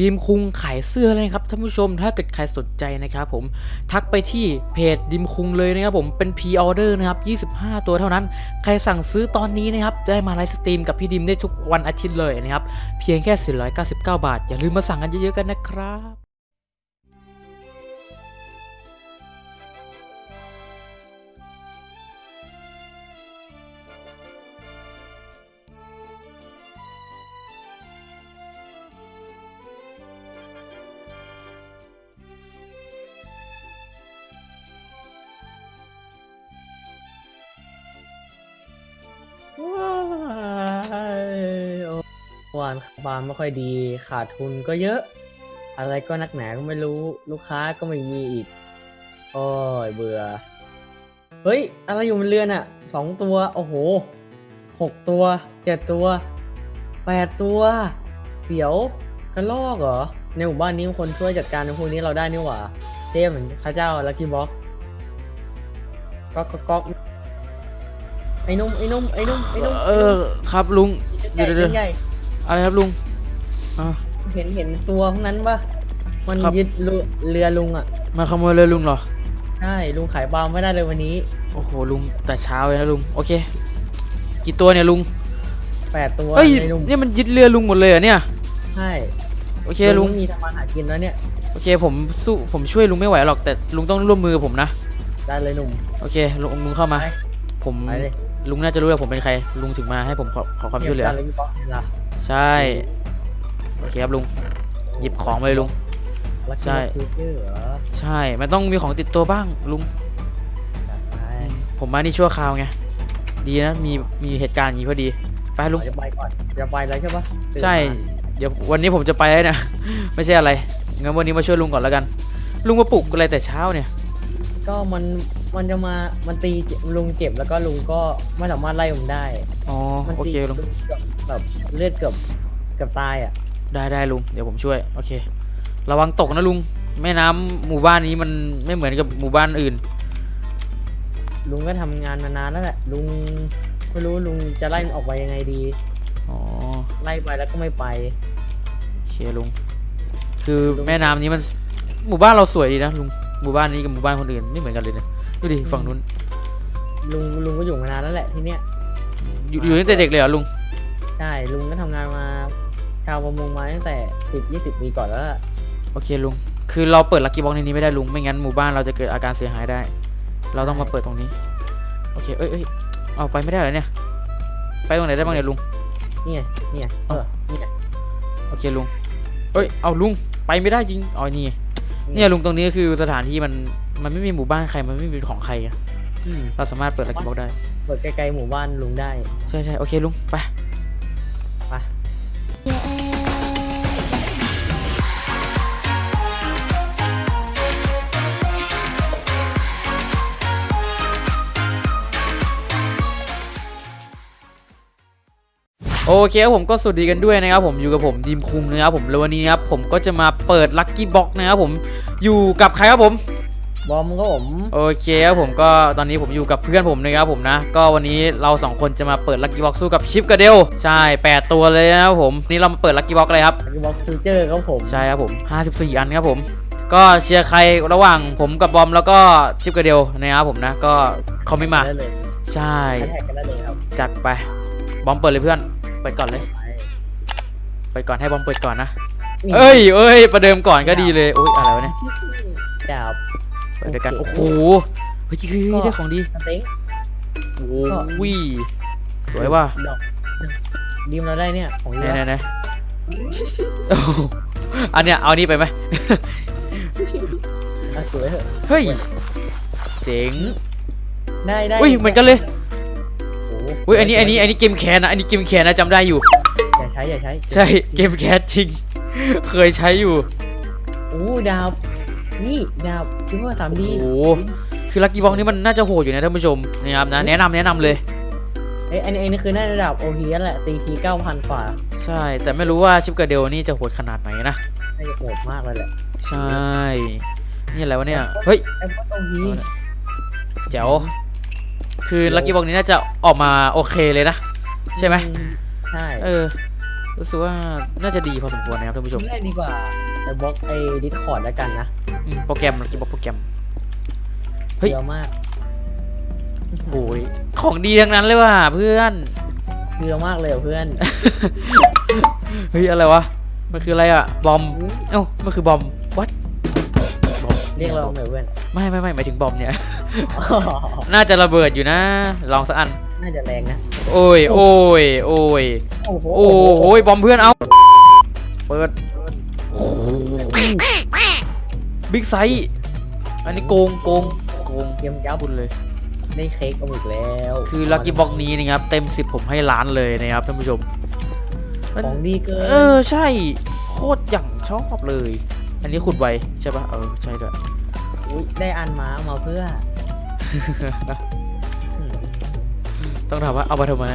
ดีมคุงขายเสื้อเลยนะครับท่านผู้ชมถ้าเกิดใครสนใจนะครับผมทักไปที่เพจดิมคุงเลยนะครับผมเป็นพรีออเดอร์นะครับ25 ตัวเท่านั้น ใครสั่งซื้อตอนนี้นะครับได้มาไลฟ์สตรีมกับพี่ดิมได้ทุกวันอาทิตย์เลยนะครับเพียงแค่ 499 บาท อย่าลืมมาสั่งกันเยอะๆกันนะครับ วานบานไม่ค่อยดีขาดทุนก็เยอะ อะไรก็นักหนาก็ไม่รู้ลูกค้าก็ไม่มีอีกโอ้ยเบื่อ เฮ้ย อะไรอยู่บนเรือนอะสองตัว โอ้โหหกตัวเจ็ดตัวแปดตัวเดี๋ยวกระลอกเหรอ ในหมู่บ้านนี้มีคนช่วยจัดการในพวกนี้เราได้นี่หว่าเท่เหมือนพระเจ้าลักกี้บ็อกก๊อกก๊อกก๊อกไอ้นุ่มไอ้นุ่มไอ้นุ่มไอ้นุ่มเออ ครับลุงใหญ่เดี๋ยวๆๆใหญ่ อะไรครับลุงอ่าเห็นเห็นตัวพวกนั้นปะมันครับยึดเรือเรือลุงอะ มาขโมยเลยลุงเหรอ ใช่ ลุงขายบาร์ไม่ได้เลยวันนี้ โอ้โหลุงแต่เช้าเลยนะลุง โอเค กี่ตัวเนี่ยลุงแปดตัวเฮ้ยในลุงเนี่ยมันยึดเรือลุงหมดเลยเหรอเนี่ย ใช่ โอเคลุงไม่มีทำมาหากินแล้วเนี่ย โอเคผมสู้ผมช่วยลุงไม่ไหวหรอกแต่ลุงต้องร่วมมือกับผมนะ ได้เลยหนุ่ม โอเคลุงลุงเข้ามาไปผมไปเลยลุงน่าจะรู้ว่าผมเป็นใคร ลุงถึงมาให้ผมขอขอความช่วยเหลือ ก็บกันเลยพี่ป๊อกเห็นละใช่ โอเคครับลุง หยิบของมาเลยลุง ลักใช่กี้คูเกอร์เหรอใช่ มันต้องมีของติดตัวบ้างลุงจัดไปผมมานี่ชั่วคราวไง ดีนะ มี มีเหตุการณ์อย่างนี้พอดี ไปลุงเราจะไปก่อนจะไปแล้วใช่ปะตื่นใช่มาเดี๋ยววันนี้ผมจะไปแล้วนะ ไม่ใช่อะไร งั้นวันนี้มาช่วยลุงก่อนแล้วกัน ลุงมาปลุกอะไรแต่เช้าเนี่ย ก็มันมันจะมามันตีลุงเจ็บแล้วก็ลุงก็ไม่สามารถไล่ผมได้ อ๋อ มันโอตีเคลุงเกือบ แบบเลือดเกือบเกือบตายอะได้ได้ลุงเดี๋ยวผมช่วยโอเค ระวังตกนะลุงแม่น้ำหมู่บ้านนี้มันไม่เหมือนกับหมู่บ้านอื่น ลุงก็ทำงานมานานแล้วแหละลุงไม่รู้ลุงจะไล่มันออกไปยังไงดี อ๋อไล่ไปแล้วก็ไม่ไป โอเคลุง คือแม่น้ำนี้มันหมู่บ้านเราสวยดีนะลุงหมู่บ้านนี้กับหมู่บ้านคนอื่นไม่เหมือนกันเลยนะดูดิฝั่งนู้นลุงลุงก็อยู่มานานแล้วแหละที่เนี้ยอยู่อยู่ตั้งแต่เด็กเลยเหรอลุง ใช่ลุงก็ทำงานมา ชาวประมงมาตั้งแต่สิบยี่สิบปีก่อนแล้วล่ะโอเคลุง คือเราเปิดลักกี้บ็อกในนี้ไม่ได้ลุง ไม่งั้นหมู่บ้านเราจะเกิดอาการเสียหายได้ เราต้องมาเปิดตรงนี้ โอเค เอ้ยเอ้ยเอาไปไม่ได้เหรอเนี่ย ไปตรงไหนได้บ้างเนี่ยลุง นี่ไงนี่ไงเออนี่ไงโอเคลุง เอ้ย เอาลุง ไปไม่ได้จริง อ๋อนี่เนี่ยลุงตรงนี้คือสถานที่มัน มันไม่มีหมู่บ้านใคร มันไม่มีของใครอะอืมเราสามารถเปิดลักกี้บ็อกได้ เปิดไกลๆหมู่บ้านลุงได้ ใช่ใช่โอเคลุง ไปไป โอเคครับผมก็สวัสดีกันด้วยนะครับผมอยู่กับผมดีมคุงนะครับผมแล้ววันนี้นะครับผมก็จะมาเปิดลัคกี้บ็อกนะครับผมอยู่กับใครครับผมบอมก็ผมโอเคครับผมก็ตอนนี้ผมอยู่กับเพื่อนผมนะครับผมนะ ก็วันนี้เราสองคนจะมาเปิดลัคกี้บ็อกสู้กับชิปกับเดลใช่8ตัวเลยนะครับผมนี่เรามาเปิดลัคกี้บ็อกเลยครับลักกี้บ็อกฟิวเจอร์ครับผมใช่ครับผม54อันครับผม ก็เชียร์ใครระหว่างผมกับบอมแล้วก็ชิปกับเดลนะครับผมนะก็คอมเมนต์มาได้เลยใช่แท็กกันได้เลยครับจัดไปบอมเปิดเลยเพื่อน เปิดก่อนเลยไปเปิดก่อนให้บอมเปิดก่อนนะ เอ้ยเอ้ยประเดิมก่อนก็ดีเลยโอ้ยอะไรวะเนี่ยดาบเปิดด้วยกันโอโอ้เคโหเฮ้ยเฮ้ยเฮ้ยได้ของดีสเต็งโอ้วิสวยว่ะดอกดีมเราได้เนี่ยของไหนเยอะไหนไหนโอ้โหอันเนี้ยเอานี่ไปไหมอะสวยเถอะเฮ้ยเจ๋งได้ได้อุ้ยเหมือนกันเลยโอ้โหอุ้ยอันนี้อันนี้อันนี้เกมแคนนะอันนี้เกมแคนนะจำได้อยู่ อย่าใช้อย่าใช้ใช่เกมแคสจริง เคยใช้อยู่โอ้ดาบนี่ดาบคิดว่าสามโอ้ดีโหคือลักกี้บ็อกนี่มันน่าจะโหดอยู่นะท่านผู้ชมนะครับนะแนะนำแนะนำเลยเอ้ยอันนี้อันนี้คือน่าจะดาบโอพีนั่นแหละตีทีเก้าพันกว่า ใช่ แต่ไม่รู้ว่าชิปกับเดลนี่จะโหดขนาดไหนนะน่าจะโหดมากเลยแหละใช่ นี่อะไรวะเนี่ยเฮ้ยไอ้พวกโอพีเจ๋ว คือลักกี้บ็อกนี้น่าจะออกมาโอเคเลยนะ ใช่ไหมใช่เออรู้สึกว่าน่าจะดีพอสมควรนะครับท่านผู้ชมไม่ได้ดีกว่าไอ้บล็อกไอ้ดิสคอร์ดแล้วกันนะอืมโปรแกรมลักกี้บ็อกโปรแกรมเฮ้ยเยอะมากโอ้ยของดีทั้งนั้นเลยว่ะเพื่อนเยอะมากเลยเหรอเพื่อนเฮ้ยอะไรวะมันคืออะไรอะบอมเอ้ามันคือบอมวัดบอม เรียกเราเหมือนเพื่อนไม่ไม่ไม่หมายถึงบอมเนี่ย น่าจะระเบิดอยู่นะ ลองสักอัน น่าจะแรงนะ โอ้ยโอ้ยโอ้ยโอ้โหโอ้โหบอมเพื่อนเอา เปิดบิ๊กไซส์อันนี้โกงโกงโกงเยี่ยมยับบุญเลยได้เค้กเอาอีกแล้ว คือลั c กี้บ็อกนี้นะครับ เต็มสิบผมให้ล้านเลยนะครับท่านผู้ชมของดีเกินเออใช่ โคตรอย่างชอบเลย อันนี้ขุดไวใช่ปะเออใช่ด้วยยได้อันมาเอามาเพื่ออืมต้องถามว่าเอามาทำไม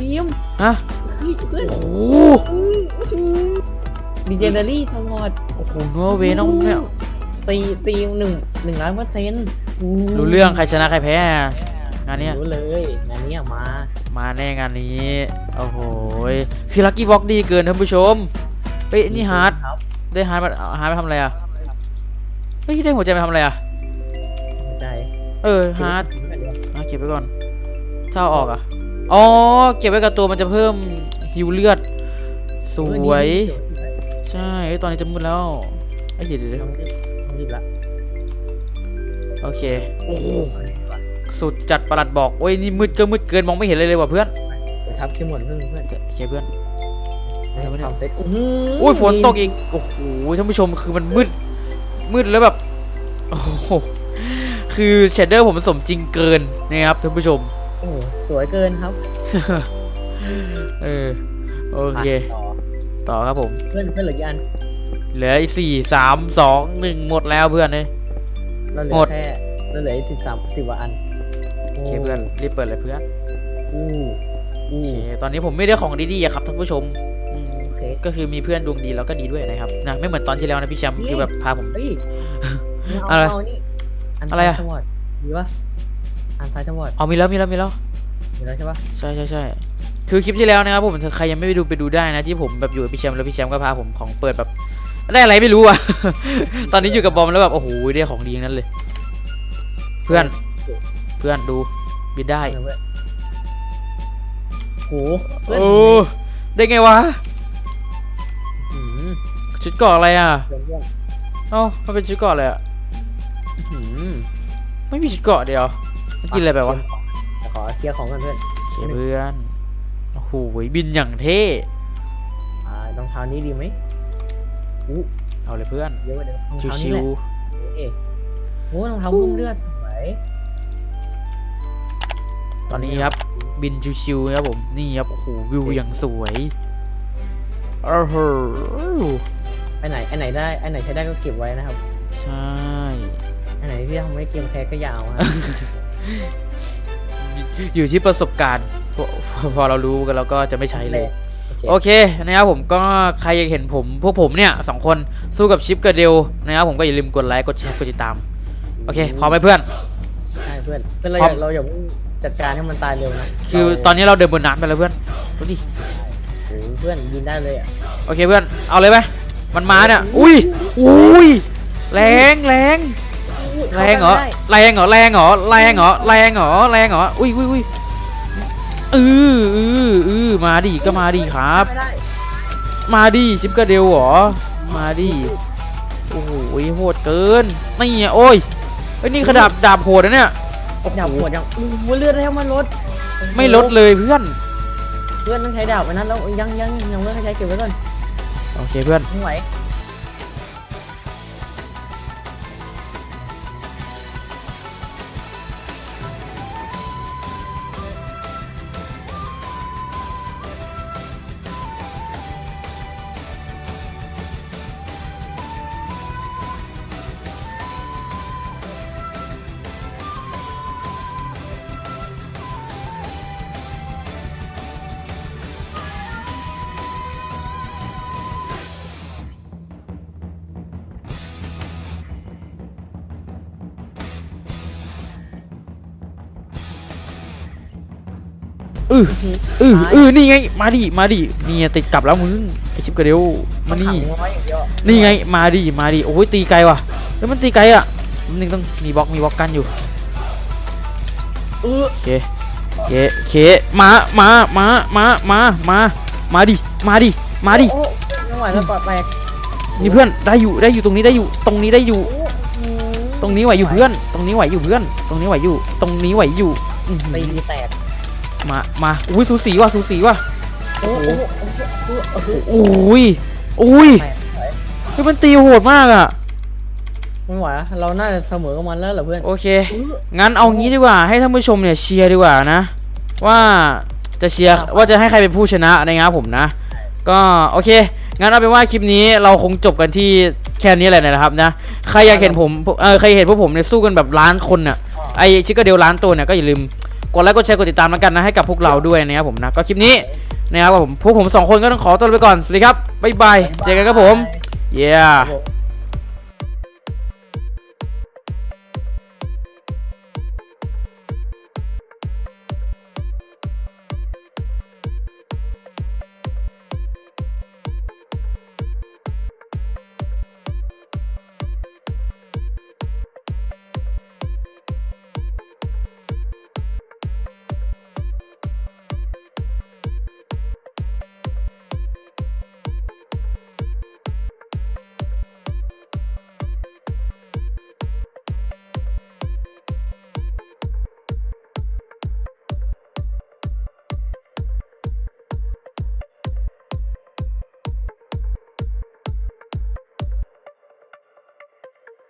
ดีมฮะเฮ้ยเพื่อนโอ้โหดีเจเนอรี่ทั้งหมดโอ้โหนัวเวนองเนี่ยตีตีหนึ่งหนึ่งล้านเปอร์เซ็นต์รู้เรื่องใครชนะใครแพ้อะงานเนี้ยรู้เลยงานนี้อะมา มาแน่งานนี้โอ้โหยคือลั c กี้บ็อกดีเกินท่านผู้ชมเฮ้ยนี่ฮาร์ดครับได้ฮาร์ดมาฮาร์ดไปทำอะไรอะเฮ้ยได้หัวใจไปทำอะไรอะหัวใจเออฮาร์ดอะเก็บไว้ก่อนถ้าเอาออกอะ อ๋อ เก็บไว้กับตัวมันจะเพิ่มฮิวเลือด สวย ใช่เอ้ยตอนนี้จะมืดแล้วไอ้ยเดี๋ยวเดี๋ยวเดี๋ยวต้องรีบต้องรีบละโอเค โอ้โหสุดจัดประหลัดบอกโอ้ยนี่มืดก็มืดเกินมองไม่เห็นเลยเลยว่ะเพื่อนเดี๋ยวทับขึ้นหมดเพื่อนเพื่อนโอเคเพื่อนให้เอาไว้เนี่ยทำเซ็ตโอ้ยฝนตกอีกโอ้โหท่านผู้ชมคือมันมืด มืดแล้วแบบโอ้โหคือเชดเดอร์ผมสมจริงเกินนะครับท่านผู้ชมโอ้โหสวยเกินครับเออโอเค ต่อต่อครับผมเพื่อนเพื่อนเหลือกี่อันเหลืออีกสี่สามสองหนึ่งหมดแล้วเพื่อนเลย เราเหลืหมอด แค่เราเหลือสิบสามสิบกว่าอันโอเคเพื่อนรีบเปิดเลยเพื่อนอู้อู้โอเคตอนนี้ผมไม่ได้ของดีๆอะครับท่านผู้ชมอืมโอเค ก็คือมีเพื่อนดวงดีแล้วก็ดีด้วยนะครับนะไม่เหมือนตอนที่แล้วนะพี่แชมป์นี่ คือแบบพาผม เฮ้ยอะไรเานี่อันอะไรอะซ้ายจังหวัดมีปะ อันซ้ายจังหวัดเอามีแล้วมีแล้วมีแล้วมีแล้วใช่ปะใช่ใช่ใช่คือคลิปที่แล้วนะครับผมใครยังไม่ไปดูไปดูได้นะที่ผมแบบอยู่กับพี่แชมป์แล้วพี่แชมป์ก็พาผมของเปิดแบบได้อะไรไม่รู้อะตอนนี้อยู่กับบอมแล้วแบบโอ้โหได้ของดีทั้งนั้นเลย เพื่อน เพื่อนดูบินได้เพื่อนเพื่อนโหเพื่อนโอ้ได้ไงวะหืมชุดเกราะอะไรอะเพื่อนเพื่อนเอ้ามันเป็นชุดเกราะอะไรอะหืมไม่มีชุดเกราะเดียว มันกินอะไรไปวะเดี๋ยวขอเคลียร์ของกันเพื่อนโอเคเพื่อนโอ้โหบินอย่างเท่อ่ารองเท้านี้ดีไหมอู้เอาเลยเพื่อนเยอะกว่าเดิมรองเท้าชินี้วแหละเอ๊ะโอ้รองเท้าพุ่มเลือดสวยๆตอนนี้ครับบินชิวๆนะครับผมนี่ครับโอ้โหวิวอย่างสวยโอ้โหไอไหนไอไหนได้ไอไหนใช้ได้ก็เก็บไว้นะครับ ใช่ไอไหนที่ทำให้เกมแพ้ก็อยาวฮะ อยู่ที่ประสบการณ์พอพอเรารู้กันเราก็จะไม่ใช้เลย โอโอเคเคนะครับผมก็ใครอยากเห็นผม พวกผมเนี่ยสองคนสู้กับชิปกับเดลนะครับผมก็อย่าลืมกดไลค์กดแชร์กดติดตาม โอเคพร้อมไหมเพื่อน ใช่เพื่อนเพื่อนเราพอร้อมย่าเราอย่าเพิ่งจัดการให้มันตายเร็วนะคือเราตอนนี้เราเดินบนน้ำไปแล้วเพื่อนดูดิโอ้โหเพื่อนยินได้เลยอะโอเคเพื่อนเอาเลยไหมมันมาเนี่ยอุ้ยอุ้ยแรงแรง แรงเหรอแรงเหรอแรงเหรอแรงเหรอแรงเหรอแรงเหรออุ้ยอุ้ยอุ้ยอืออืออือมาดิก็มาดิครับไม่ได้มาดิชิปกระเดลเหรอมาดิโอ้โหโหดเกินนี่ไงโอ้ยไอ้ยนี่ขนาดดาบโหดนะเนี่ยโอ้โหดาบปวดยังอู้หูเลือดแล้วมันลด ไม่ลดเลยเพื่อน เพื่อนต้องใช้ดาบไปนั้นแล้วยังยังยังเพื่อนให้ใช้เก็บไว้ก่อนโอเคเพื่อนไม่ไหว ออเออเออนี่ไง มาดิ มาดินี่ไงติดกลับแล้วมึง ไอชิปกระเดียวมานี่ขังไว้อย่างเดียวนี่ไง มาดิ มาดิ โอ้ยตีไกลว่ะ แล้วมันตีไกลอะมันนึงต้องมีบล็อก มีบล็อกกันอยู่เออโอเคโอเคโอเคมา มา มา มา มา มา มาดิ มาดิ มาดิโอ้ไม่ไหวแล้วปอดแตกนี่เพื่อน ได้อยู่ ได้อยู่ ตรงนี้ได้อยู่ ตรงนี้ได้อยู่โอ้โหตรงนี้ไหวอยู่เพื่อน ตรงนี้ไหวอยู่เพื่อน ตรงนี้ไหวอยู่ ตรงนี้ไหวอยู่อื้อหือตีแตก มามาอุ้ยสูสีว่ะสูสีว่ะโอ้โหโอ้โหโอ้โหอุ้ยอุ้ยแตกเลยเฮ้ยมันตีโหดมากอะไม่ไหวแล้วเราน่าจะเสมอกับมันแล้วเหรอเพื่อนโอเค งั้นเอางี้ดีกว่า ให้ท่านผู้ชมเนี่ยเชียร์ดีกว่านะ ว่าจะเชียร์ว่าจะให้ใครเป็นผู้ชนะนะครับผมนะ ก็โอเค งั้นเอาเป็นว่าคลิปนี้เราคงจบกันที่แค่นี้แหละนะครับนะ ใครอยากเห็นผมเออใครเห็นพวกผมเนี่ยสู้กันแบบล้านคนน่ะไอชิคกเดลล้านตัวเนี่ยก็อย่าลืม กดไลค์กดแชร์กดติดตามแล้วกันนะให้กับพวกเราด้วยนะครับผมนะก็คลิปนี้นะครับผมพวกผมสองคนก็ต้องขอตัวไปก่อนสวัสดีครับบ๊ายบายเจอกันครับผมเย้